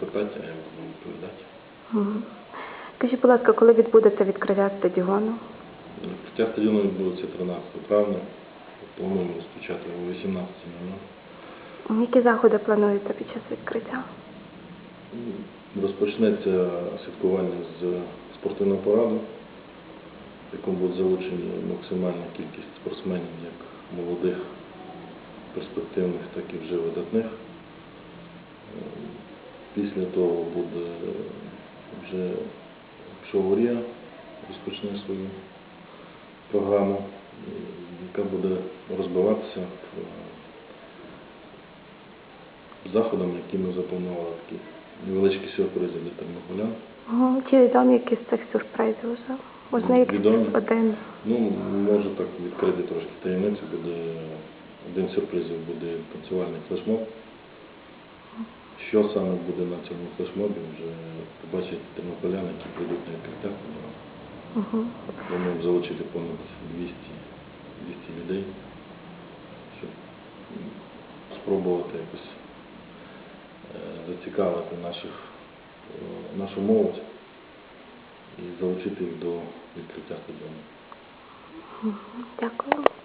Питати, а я буду відповідати. Мгм. Скажіть, будь ласка, коли відбудеться відкриття стадіону? Відкриття стадіону відбудеться 13 травня. Плануємо розпочати о 18.00. Які заходи плануєте під час відкриття? Розпочнеться святкування з спортивного параду, в якому будуть залучені максимальна кількість спортсменів, як молодих, перспективних, так і вже видатних. Після того буде вже Шоурія розпочне свою програму, яка буде розбиватися е, які ми запланували такі невеличкі сюрпризи для тернополян. Чи відомі якісь цих сюрпризів вже? Можна якийсь Відомі. один? Ну, можу так відкрити трошки таємницю, буде один сюрпризів буде танцювальний флешмоб. Що саме буде на цьому флешмобі, вже побачать тернополяни, які прийдуть на відкриття. Угу. Плануємо залучити понад 200, 200 людей, щоб спробувати якось е, зацікавити наших, е, нашу молодь і залучити їх до відкриття стадіону. Дякую.